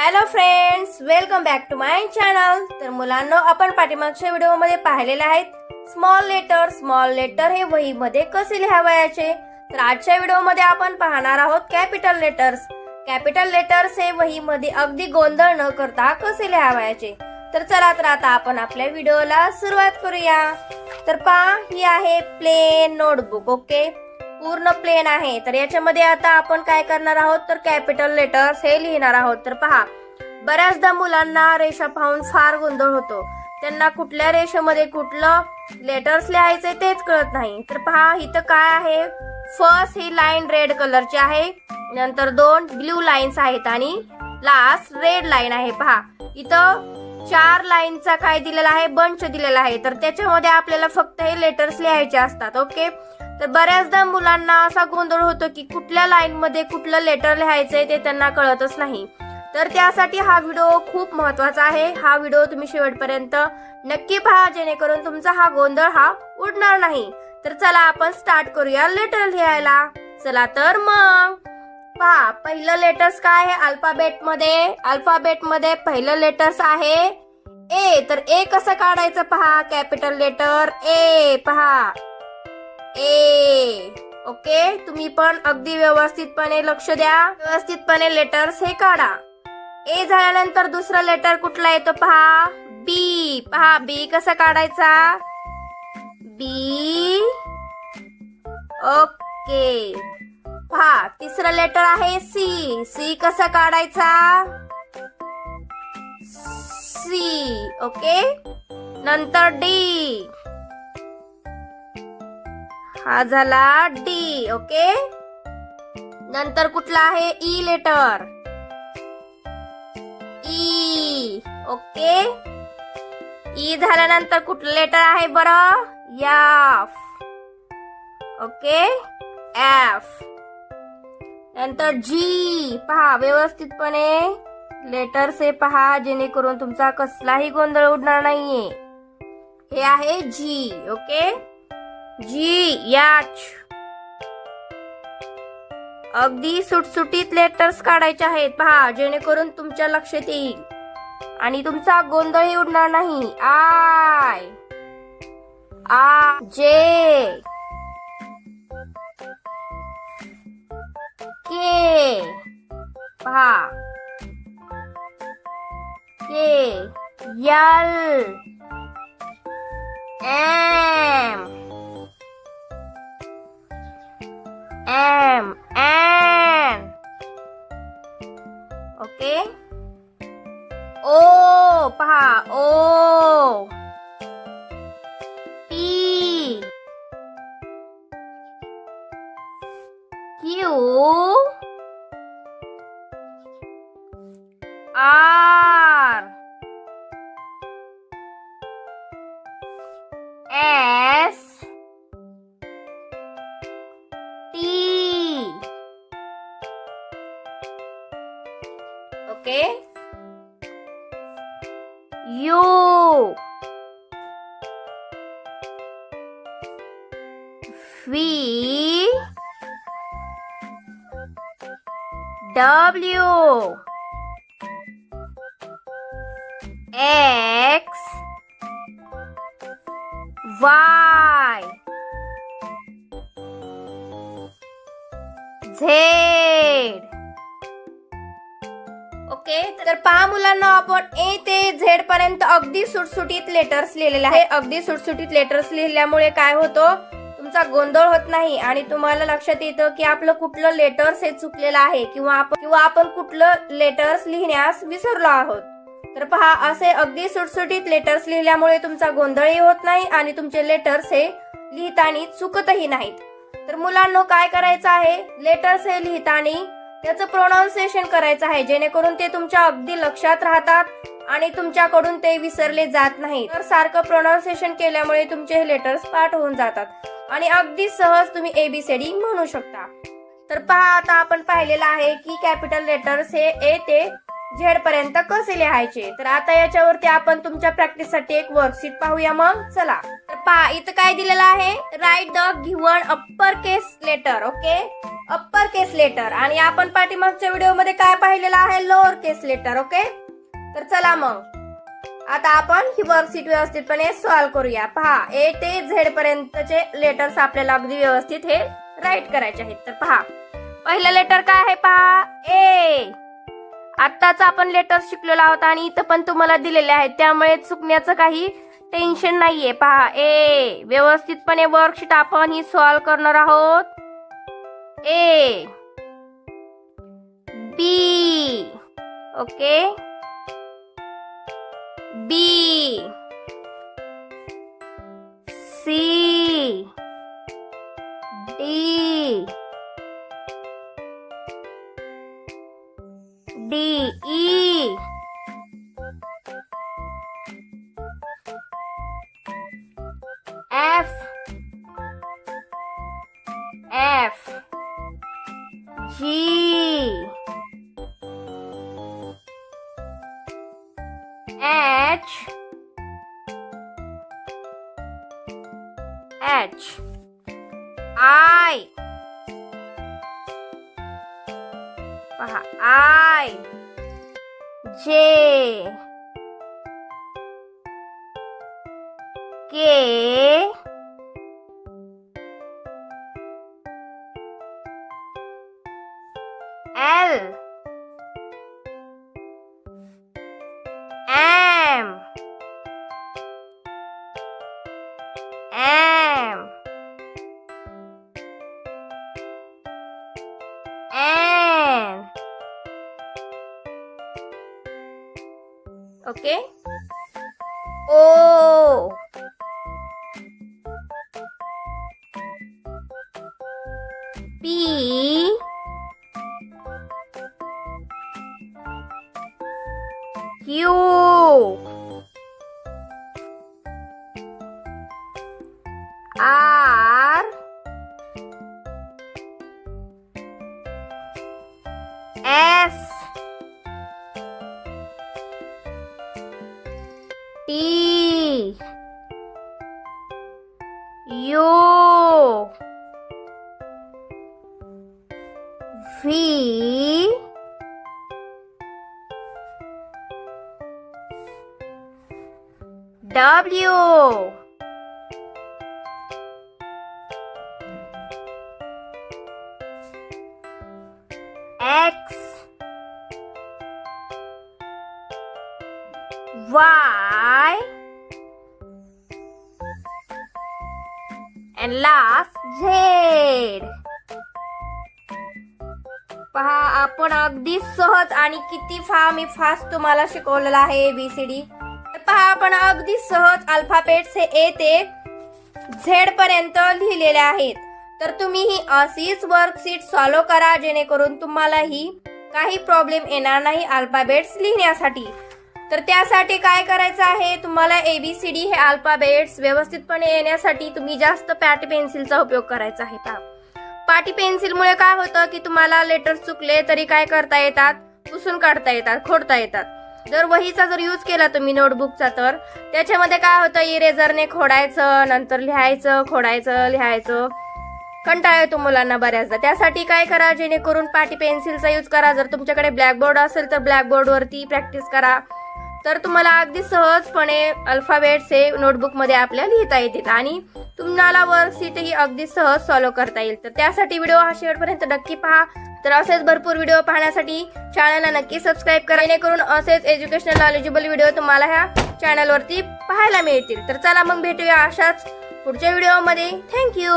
Hello friends welcome back to my channel तर मुलांना आपण पाठीमागच्या व्हिडिओमध्ये पाहिलेले आहेत स्मॉल लेटर स्मॉल लेटर हे वहीमध्ये कसे लिहावयाचे? तर आजच्या व्हिडिओमध्ये आपण पाहणार आहोत कॅपिटल लेटर्स कॅपिटल लेटर्स हे वहीमध्ये अगदी गोंधळ न करता कसे लिहावयाचे? तर चला तर आता आपण आपल्या व्हिडिओला सुरुवात करूया. तर पहा ही आहे प्लेन नोटबुक ओके पूर्ण प्लेन आहे. तर याच्यामध्ये आता आपण काय करणार आहोत? तर कॅपिटल लेटर्स हे लिहिणार आहोत. तर पहा बऱ्याचदा मुलांना रेषा पाहून फार गोंधळ होतो. त्यांना कुठल्या रेषेमध्ये कुठलं लेटर्स लिहायचे तेच कळत नाही. तर पहा इथं काय आहे? फर्स्ट ही लाईन रेड कलरची आहे. नंतर दोन ब्ल्यू लाईन्स आहेत आणि लास्ट रेड लाईन आहे. पहा इथं चार लाईनचा काय दिलेला आहे? बंच दिलेला आहे. तर त्याच्यामध्ये आपल्याला फक्त हे लेटर्स लिहायचे असतात. ओके? तर बऱ्याचदा मुलांना असा गोंधळ होतो की कुठल्या लाईन मध्ये कुठलं लेटर लिहायचंय ते त्यांना कळतच नाही. तर त्यासाठी हा व्हिडिओ खूप महत्त्वाचा आहे. हा व्हिडिओ तुम्ही शेवटपर्यंत नक्की पहा जेणेकरून तुमचा हा गोंधळ हा उडणार नाही. तर चला आपण स्टार्ट करूया लेटर लिहायला. चला तर मग. पहा पहिलं लेटर्स काय आहे? अल्फाबेटमध्ये. अल्फाबेटमध्ये पहिलं लेटर्स आहे ए तर ए कसं काढायचं पहा? कॅपिटल लेटर ए पहा. ए ओके तुम्ही पण अगदी व्यवस्थितपणे लक्ष द्या. व्यवस्थितपणे लेटर्स हे काढा. ए झाल्यानंतर दुसरा लेटर कुठला येतो पहा? बी पहा बी कसा काढायचा? B okay. पहा तिसरं लेटर आहे सी सी कसा काढायचा? C okay. नंतर डी हा झाला डी ओके? नंतर कुठला आहे E letter E okay? E झाल्यानंतर कुठलं लेटर आहे बरं? F okay? एफ नंतर जी पहा व्यवस्थितपणे. लेटर्स हे पहा जेणेकरून तुमचा कसलाही गोंधळ उडणार नाहीये. हे आहे जी ओके? याच. अगदी सुटसुटीत लेटर्स काढायचे आहेत पहा जेणेकरून तुमच्या लक्षात येईल. आणि तुमचा गोंधळही उडणार नाही. आय. A J. के. पहा. K. L. A. you okay? You. W. X. Y. Z okay तर पहा मुलांना आपण ए ते झेड पर्यंत अगदी सुटसुटीत लेटर्स लिहिलेले आहे. अगदी सुटसुटीत लेटर्स लिहिल्यामुळे काय होतं? तुमचा गोंधळ होत नाही आणि तुम्हाला लक्षात येतं की आपलं कुठलं लेटर्स हे चुकलेलं आहे किंवा आपण किंवा आपण कुठलं लेटर्स लिहिण्यास विसरलो आहोत. तर पहा असे अगदी सुटसुटीत लेटर्स लिहिल्यामुळे तुमचा गोंधळही होत नाही आणि तुमचे लेटर्स हे लिहिताना चुकतही नाहीत. तर मुलांना काय करायचं आहे? लेटर्स हे लिहिताना त्याचं प्रोनाऊन्सिएशन करायचं आहे जेणेकरून ते तुमच्या अगदी लक्षात राहतात आणि तुमच्याकडून ते विसरले जात नाही तर सारखं प्रोनाऊन्सिएशन केल्यामुळे तुमचे हे लेटर्स पाठ होऊन जातात. आणि अगदी सहज तुम्ही एबीसीडी म्हणू शकता. तर पहा आता आपण पाहिलेलं आहे की कॅपिटल लेटर्स हे ए ते झेड पर्यंत कसे लिहायचे? तर आता याच्यावरती आपण तुमच्या प्रॅक्टिससाठी एक वर्कशीट पाहूया मग. चला. तर पहा इथं काय दिलेलं आहे? Write the given upper case letter okay upper case letter आणि आपण पाठीमागच्या व्हिडिओमध्ये काय पाहिलेलं आहे? लोअर केस लेटर ओके तर चला मग. आता आपण ही वर्कशीट व्यवस्थितपणे सॉल्व करूया. पहा ए ते झेड पर्यंतचे लेटर्स आपल्याला अगदी व्यवस्थित हे राईट करायचे आहेत. तर पहा पहिलं लेटर काय आहे पहा? ए आत्ताच आपण लेटर शिकलेलो आहोत आणि इथं पण तुम्हाला दिलेले आहेत. त्यामुळे चुकण्याचं काही टेन्शन नाहीये. पहा ए व्यवस्थितपणे वर्कशीट आपण ही सॉल्व करणार आहोत. A B okay D E. F. F. G. H. H. I. पहा I J K L M M Okay? O. Oh. P. Q. R. S. V W. X Y. And last Z. पहा आपण अगदी सहज आणि किती फा मी fast तुम्हाला शिकवलेला आहे एबीसीडी तर पहा आपण अगदी सहज अल्फाबेट्स हे ए ते झेड पर्यंत लिहिलेले आहेत. तर तुम्ही ही अशीच वर्कशीट सॉल्व करा जेणेकरून तुम्हालाही काही प्रॉब्लेम येणार नाही अल्फाबेट्स लिहिण्यासाठी. तर त्यासाठी काय करायचं आहे तुम्हाला ए बी सी डी हे अल्फाबेट्स व्यवस्थितपणे येण्यासाठी तुम्ही जास्त पॅट पेन्सिलचा उपयोग करायचा आहे पहा. पाटी पेन्सिलमुळे काय होतं की तुम्हाला लेटर चुकले तरी काय करता येतात? पुसून काढता येतात खोडता येतात. जर वहीचा जर यूज केला तुम्ही नोटबुकचा तर त्याच्यामध्ये काय होतं? इरेझरने खोडायचं नंतर लिहायचं खोडायचं लिहायचं. कंटाळा येतो मुलांना बऱ्याचदा. त्यासाठी काय करा? जेणेकरून पाटी पेन्सिलचा यूज करा. जर तुमच्याकडे ब्लॅकबोर्ड असेल तर ब्लॅकबोर्डवरती प्रॅक्टिस करा. तर तुम्हाला अगदी सहजपणे अल्फाबेट्स हे नोटबुकमध्ये आपल्या लिहिता येतील आणि तुम्हाला वर्कशीटही अगदी सहज सॉल्व करता येईल. तर त्यासाठी व्हिडिओ हा शेवटपर्यंत नक्की पहा. तर असेच भरपूर व्हिडिओ पाहण्यासाठी चॅनलला नक्की सबस्क्राईब करा. जेणेकरून असेच एज्युकेशनल नॉलेजेबल व्हिडिओ तुम्हाला ह्या चॅनलवरती पाहायला मिळतील. तर चला मग भेटूया अशाच पुढच्या व्हिडिओमध्ये थँक्यू